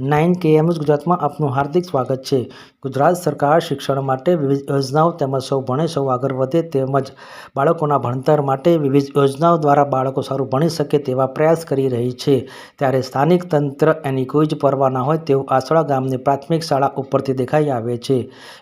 Nine KMS ગુજરાતમાં આપનું હાર્દિક સ્વાગત છે. ગુજરાત સરકાર શિક્ષણ માટે વિવિધ યોજનાઓ તેમજ સૌ ભણે સૌ આગળ વધે તેમજ બાળકોના ભણતર માટે વિવિધ યોજનાઓ દ્વારા બાળકો સારું ભણી શકે તેવા પ્રયાસ કરી રહી છે. ત્યારે સ્થાનિક તંત્ર એની કોઈ જ પરવા ના હોય તેવું આસોડા ગામની પ્રાથમિક શાળા ઉપરથી દેખાઈ આવે છે.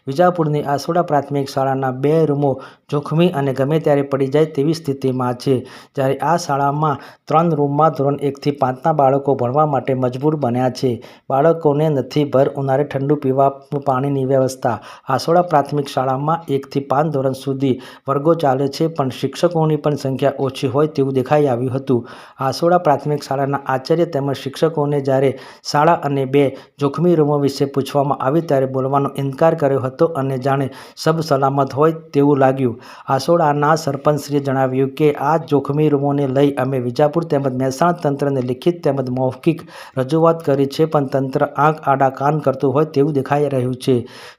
વિજાપુરની આસોડા પ્રાથમિક શાળાના બે રૂમો જોખમી અને ગમે ત્યારે પડી જાય તેવી સ્થિતિમાં છે. જ્યારે આ શાળામાં ત્રણ રૂમમાં ધોરણ એકથી પાંચના બાળકો ભણવા માટે મજબૂર બન્યા છે. બાળકોને નથી ભર ઉનાળે ઠંડુ પીવાનું પાણીની વ્યવસ્થા. આસોડા પ્રાથમિક શાળામાં એકથી પાંચ ધોરણ સુધી વર્ગો ચાલે છે, પણ શિક્ષકોની પણ સંખ્યા ઓછી હોય તેવું દેખાઈ આવ્યું હતું. આસોડા પ્રાથમિક શાળાના આચાર્ય તેમજ શિક્ષકોને જ્યારે શાળા અને બે જોખમી રૂમો વિશે પૂછવામાં આવી ત્યારે બોલવાનો ઇનકાર કર્યો હતો અને જાણે સબ સલામત હોય તેવું લાગ્યું. આસોડાના સરપંચશ્રીએ જણાવ્યું કે, આ જોખમી રૂમોને લઈ અમે વિજાપુર તેમજ મહેસાણા તંત્રને લિખિત તેમજ મૌખિક રજૂઆત કરી છે, પણ તંત્ર આંખ આડા કાન કરતું હોય તેવું દેખાઈ રહ્યું છે.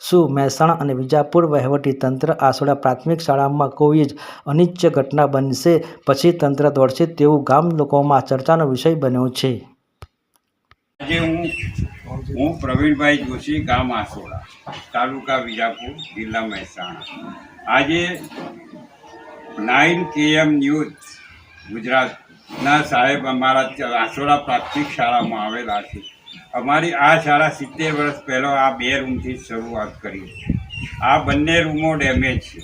શું મહેસાણા અને વિજાપુર વહીવટી તંત્ર આસોડા પ્રાથમિક શાળામાં કોઈ જ અનિચ્ય ઘટના બનશે પછી તંત્ર દોડશે તેવું ગામ લોકોમાં ચર્ચાનો વિષય બન્યો છે. આજે હું હું પ્રવીણભાઈ જોશી, ગામ આસોડા, તાલુકા વિજાપુર, જિલ્લા મહેસાણા. આજે નાઇન કેએમ ન્યૂઝ ગુજરાતના સાહેબ અમારા આસોડા પ્રાથમિક શાળામાં આવેલા છે. અમારી આ શાળા સિત્તેર વર્ષ પહેલાં આ બે રૂમથી શરૂઆત કરી આ બંને રૂમો ડેમેજ છે.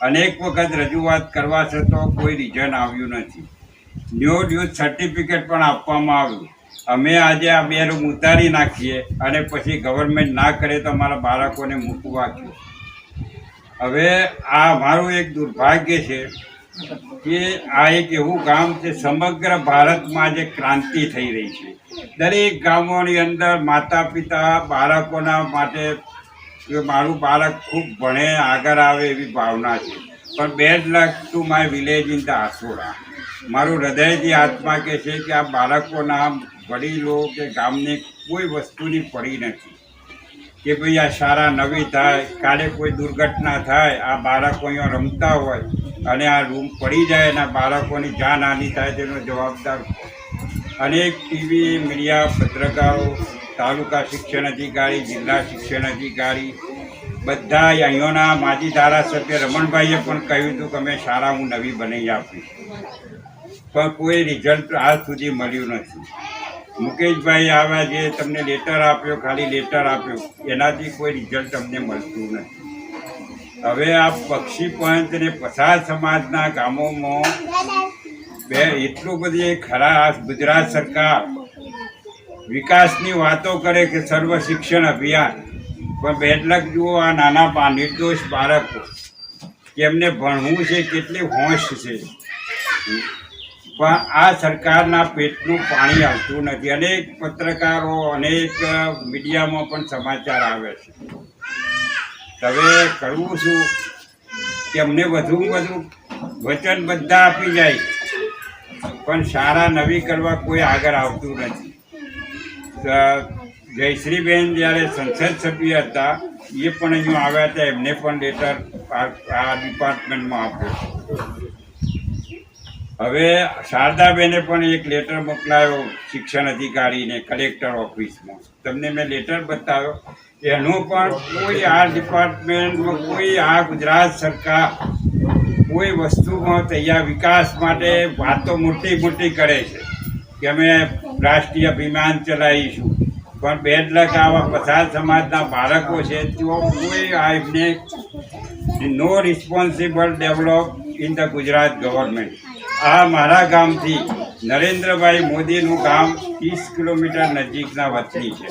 અનેક વખત રજૂઆત કરવા છતાં કોઈ રિઝન આવ્યું નથી. ન્યૂ ડ્યુઝ સર્ટિફિકેટ પણ આપવામાં આવ્યું. અમે આજે આ બે રૂમ ઉતારી નાખીએ અને પછી ગવર્મેન્ટ ના કરે તો અમારા બાળકોને મૂકવા ક્યું હવે આ અમારું એક દુર્ભાગ્ય છે કે આ એક એવું ગામ છે, સમગ્ર ભારતમાં જે ક્રાંતિ થઈ રહી છે. દરેક ગામોની અંદર માતા પિતા બાળકોના માટે મારું બાળક ખૂબ ભણે, આગળ આવે એવી ભાવના છે. પણ bad luck to my village in the Asoda. મારું હૃદયથી આત્મા કહે છે કે આ બાળકોના વડીલો કે ગામને કોઈ વસ્તુની પડી નથી. કે ભાઈ આ શાળા નવી થાય, કાલે કોઈ દુર્ઘટના થાય, આ બાળકો અહીંયા રમતા હોય અને આ રૂમ પડી જાય અને બાળકોની જાનહાનિ થાય તેનો જવાબદાર અનેક ટીવી મીડિયા, પત્રકારો, તાલુકા શિક્ષણ અધિકારી, જિલ્લા શિક્ષણ અધિકારી બધા અહીંયાના માજી ધારાસભ્ય રમણભાઈએ પણ કહ્યું હતું કે અમે શાળા હું નવી બનાવી આપીશ. પણ કોઈ રિઝલ્ટ આજ સુધી મળ્યું નથી. મુકેશભાઈ આવ્યા જે તમને લેટર આપ્યો, ખાલી લેટર આપ્યો. એનાથી કોઈ રિઝલ્ટ અમને મળતું નથી. હવે આ પક્ષી પંચ અને પસાર સમાજના ગામોમાં બે એટલું બધી ખરા ગુજરાત સરકાર વિકાસની વાતો કરે કે સર્વ શિક્ષણ અભિયાન. પણ બેટલક જુઓ, આ નાના નિર્દોષ બાળકો. કે એમને ભણવું છે, કેટલી હોશ છે. પણ આ સરકારના પેટનું પાણી આવતું નથી. અનેક પત્રકારો, અનેક મીડિયામાં પણ સમાચાર આવે છે. હવે કરવું શું કે અમને વધુમાં વધુ વચન બધા આપી જાય. પણ શાળા નવી કરવા કોઈ આગળ આવતું નથી. જયશ્રીબેન જ્યારે સંસદ સભ્ય હતા, એ પણ અહીંયા આવ્યા હતા. એમને પણ લેટર આ ડિપાર્ટમેન્ટમાં આપ્યો. હવે શારદાબેને પણ એક લેટર મોકલાયો શિક્ષણ અધિકારીને કલેક્ટર ઓફિસમાં તમને મેં લેટર બતાવ્યો એનું પણ કોઈ આ ડિપાર્ટમેન્ટમાં કોઈ આ ગુજરાત સરકાર કોઈ વસ્તુમાં તૈયાર વિકાસ માટે વાતો મોટી મોટી કરે છે. કે અમે રાષ્ટ્રીય અભિમાન ચલાવીશું. પણ બેડ લક આવા પસાર સમાજના બાળકો છે, તેઓ કોઈ આ એમને no responsible develop in the Gujarat government આ મારા ગામથી નરેન્દ્રભાઈ મોદીનું ગામ ત્રીસ કિલોમીટર નજીકના વતની છે.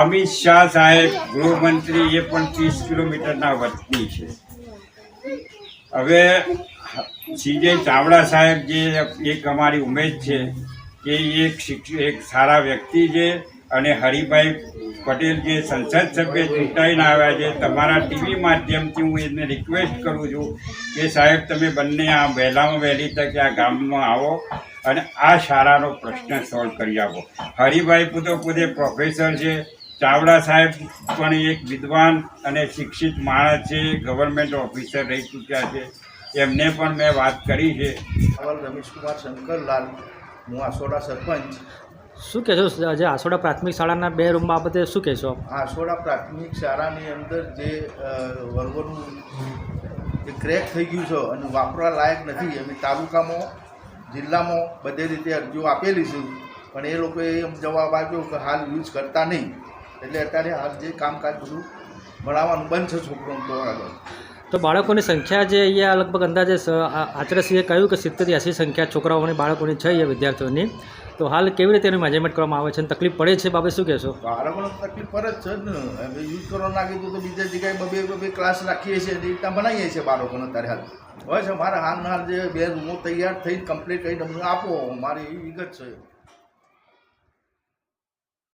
અમિત શાહ સાહેબ ગૃહમંત્રી એ પણ ત્રીસ કિલોમીટરના વતની છે. હવે સીજે ચાવડા સાહેબ જે એક અમારી ઉમેદ છે કે એક શિક્ષ, એક સારા વ્યક્તિ છે અને હરિભાઈ પટેલ જે સંસદ સભ્ય ચૂંટાઈને આવ્યા છે, તમારા ટીવી માધ્યમથી હું એને રિક્વેસ્ટ કરું છું કે સાહેબ, તમે બંને આ વહેલામાં વહેલી તકે આ ગામમાં આવો અને આ શાળાનો પ્રશ્ન સોલ્વ કરી આપો. હરિભાઈ પોતે પોતે પ્રોફેસર છે, ચાવડા સાહેબ પણ એક વિદ્વાન અને શિક્ષિત માણસ છે ગવર્મેન્ટ ઓફિસર રહી ચૂક્યા છે. એમને પણ મેં વાત કરી છે. રમેશકુમાર શંકરલાલ, હું આસોડા સરપંચ. શું કહેશો? જે આસોડા પ્રાથમિક શાળાના બે રૂમ બાબતે શું કહેશો? આસોડા પ્રાથમિક શાળાની અંદર જે વર્ગોનું જે ક્રેક થઈ ગયું છે અને વાપરવા લાયક નથી, અમે તાલુકામાં, જિલ્લામાં બધે રીતે અરજીઓ આપેલી છે. પણ એ લોકોએ એમ જવાબ આપ્યો કે હાલ યુઝ કરતા નહીં. એટલે અત્યારે હાલ જે કામકાજ બધું ભણાવવાનું બંધ છે છોકરો તો આગળ. તો બાળકોની સંખ્યા જે અહીંયા લગભગ અંદાજે આચાર્યશ્રીએ કહ્યું કે સિત્તેરથી એંસી સંખ્યા છોકરાઓની બાળકોની છે અહીંયા વિદ્યાર્થીઓની. તો હાલ કેવી રીતે એનું મેનેજમેન્ટ કરવામાં આવે છે અને તકલીફ પડે છે બાબતે શું કહેશો? બાળકોને તકલીફ પડે જ છે ને. યુઝ કરવા લાગી તો બીજા જગ્યાએ બબે બબે ક્લાસ રાખીએ છીએ. એ રીતના બનાવીએ છીએ બાળકોને ત્યારે હાલ. હોય છે, મારા હાલ હાલ જે બે રૂમો તૈયાર થઈ કમ્પ્લીટ કરીને અમને આપો. મારી એવી વિગત છે.